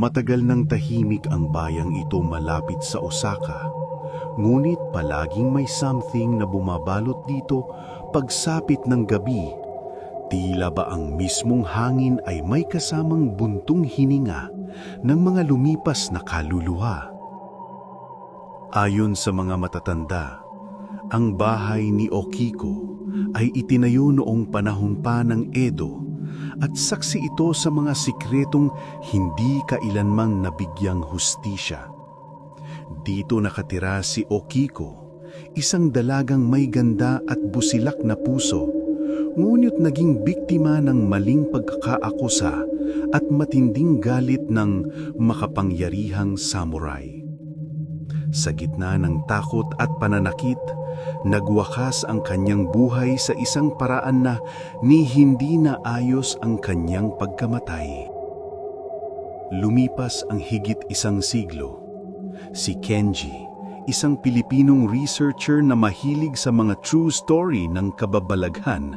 Matagal nang tahimik ang bayang ito malapit sa Osaka. Ngunit palaging may something na bumabalot dito pagsapit ng gabi. Tila ba ang mismong hangin ay may kasamang buntong hininga ng mga lumipas na kaluluwa. Ayon sa mga matatanda, ang bahay ni Okiko ay itinayo noong panahon pa ng Edo at saksi ito sa mga sikretong hindi kailanmang nabigyang hustisya. Dito nakatira si Okiko, isang dalagang may ganda at busilak na puso, ngunit naging biktima ng maling pagkakaakusa at matinding galit ng makapangyarihang samurai. Sa gitna ng takot at pananakit, nagwakas ang kanyang buhay sa isang paraan na ni hindi na ayos ang kanyang pagkamatay. Lumipas ang higit isang siglo. Si Kenji, isang Pilipinong researcher na mahilig sa mga true story ng kababalaghan,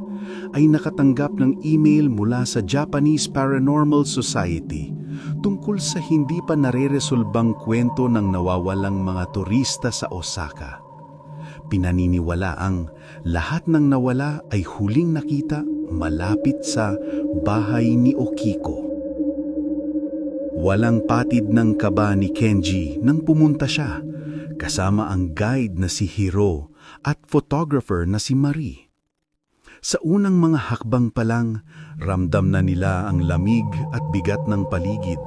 ay nakatanggap ng email mula sa Japanese Paranormal Society tungkol sa hindi pa nareresolbang kwento ng nawawalang mga turista sa Osaka. Pinaniniwala ang lahat ng nawala ay huling nakita malapit sa bahay ni Okiko. Walang patid ng kaba ni Kenji nang pumunta siya, kasama ang guide na si Hiro at photographer na si Marie. Sa unang mga hakbang pa lang, ramdam na nila ang lamig at bigat ng paligid.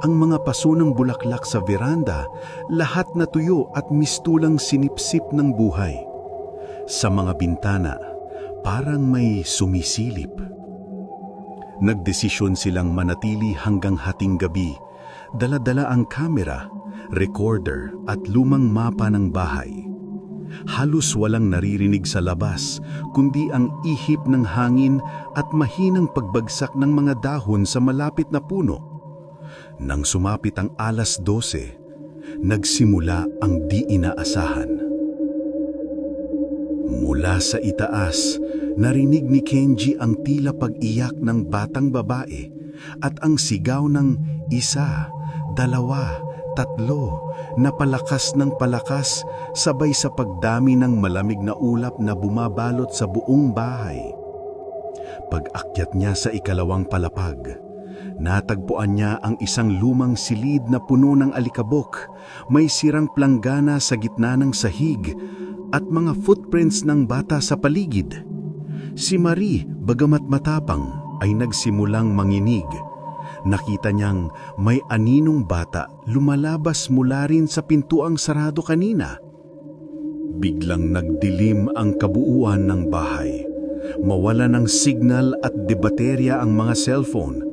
Ang mga paso ng bulaklak sa veranda, lahat na tuyo at mistulang sinipsip ng buhay. Sa mga bintana, parang may sumisilip. Nagdesisyon silang manatili hanggang hating gabi, dala-dala ang kamera, recorder at lumang mapa ng bahay. Halos walang naririnig sa labas, kundi ang ihip ng hangin at mahinang pagbagsak ng mga dahon sa malapit na puno. Nang sumapit ang alas 12, nagsimula ang di inaasahan. Mula sa itaas, narinig ni Kenji ang tila pag-iyak ng batang babae at ang sigaw ng isa, dalawa, tatlo na palakas ng palakas sabay sa pagdami ng malamig na ulap na bumabalot sa buong bahay. Pag-akyat niya sa ikalawang palapag, natagpuan niya ang isang lumang silid na puno ng alikabok, may sirang planggana sa gitna ng sahig at mga footprints ng bata sa paligid. Si Marie, bagamat matapang, ay nagsimulang manginig. Nakita niyang may aninong bata lumalabas mula rin sa pintuang sarado kanina. Biglang nagdilim ang kabuuan ng bahay. Mawala ng signal at debaterya ang mga cellphone.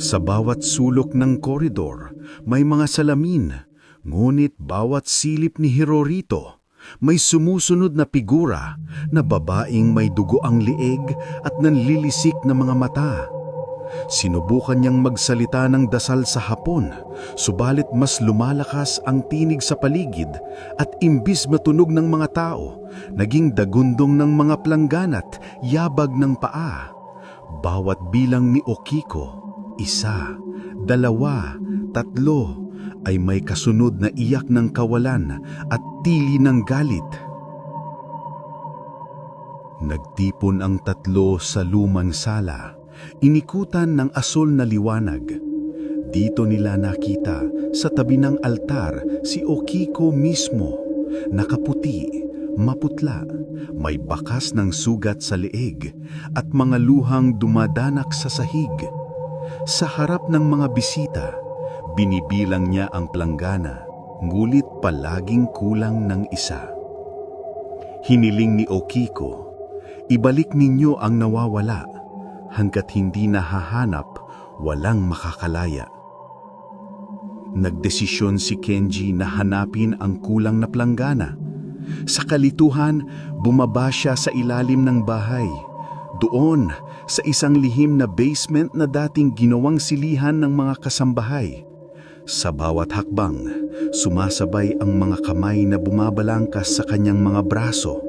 Sa bawat sulok ng koridor, may mga salamin, ngunit bawat silip ni Hirorito may sumusunod na figura na babaeng may dugo ang lieg at nanlilisik na mga mata. Sinubukan niyang magsalita ng dasal sa hapon, subalit mas lumalakas ang tinig sa paligid at imbis matunog ng mga tao, naging dagundong ng mga plangganat, yabag ng paa. Bawat bilang ni Okiko, isa, dalawa, tatlo, ay may kasunod na iyak ng kawalan at tili ng galit. Nagtipon ang tatlo sa lumang sala, inikutan ng asol na liwanag. Dito nila nakita sa tabi ng altar si Okiko mismo, nakaputi, maputla, may bakas ng sugat sa leeg at mga luhang dumadanak sa sahig. Sa harap ng mga bisita, Binibilang niya ang planggana, ngulit palaging kulang ng isa. Hiniling ni Okiko, ibalik ninyo ang nawawala, hanggat hindi nahahanap, walang makakalaya. Nagdesisyon si Kenji na hanapin ang kulang na planggana. Sa kalituhan, bumaba siya sa ilalim ng bahay. Doon, sa isang lihim na basement na dating ginawang silihan ng mga kasambahay. Sa bawat hakbang, sumasabay ang mga kamay na bumabalangkas sa kanyang mga braso.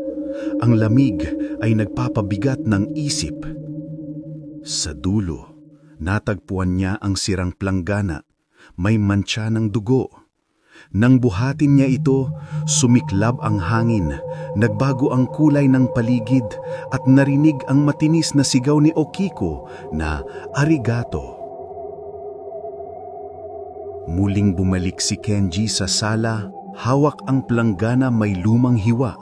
Ang lamig ay nagpapabigat ng isip. Sa dulo, natagpuan niya ang sirang planggana, may mantsa ng dugo. Nang buhatin niya ito, sumiklab ang hangin, nagbago ang kulay ng paligid at narinig ang matinis na sigaw ni Okiko na arigato. Muling bumalik si Kenji sa sala, hawak ang planggana may lumang hiwa.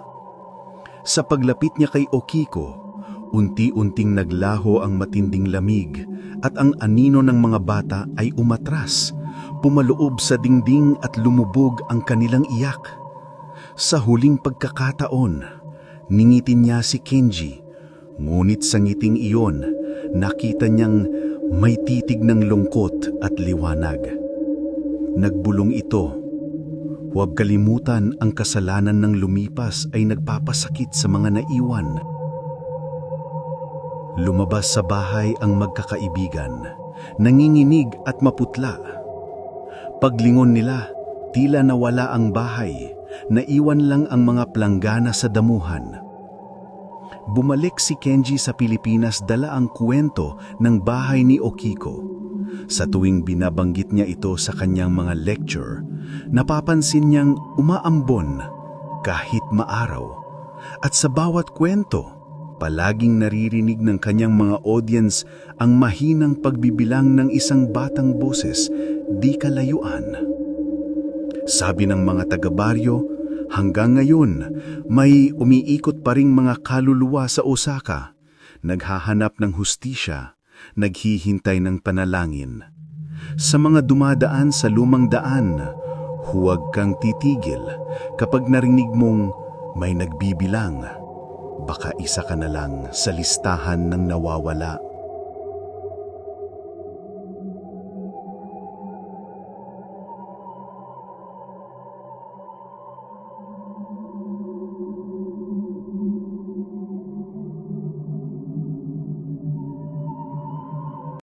Sa paglapit niya kay Okiko, unti-unting naglaho ang matinding lamig at ang anino ng mga bata ay umatras, pumaloob sa dingding at lumubog ang kanilang iyak. Sa huling pagkakataon, ningitin niya si Kenji, ngunit sa ngiting iyon, nakita niyang may titig ng lungkot at liwanag. Nagbulong ito. Huwag kalimutan ang kasalanan ng lumipas ay nagpapasakit sa mga naiwan. Lumabas sa bahay ang magkakaibigan, nanginginig at maputla. Paglingon nila, tila nawala ang bahay, naiwan lang ang mga planggana sa damuhan. Bumalik si Kenji sa Pilipinas dala ang kwento ng bahay ni Okiko. Sa tuwing binabanggit niya ito sa kanyang mga lecture, napapansin niyang umaambon kahit maaraw. At sa bawat kwento, palaging naririnig ng kanyang mga audience ang mahinang pagbibilang ng isang batang boses di kalayuan. Sabi ng mga taga-baryo, hanggang ngayon may umiikot pa ring mga kaluluwa sa Osaka, naghahanap ng hustisya, naghihintay ng panalangin. Sa mga dumadaan sa lumang daan, huwag kang titigil kapag narinig mong may nagbibilang baka isa ka na lang sa listahan ng nawawala.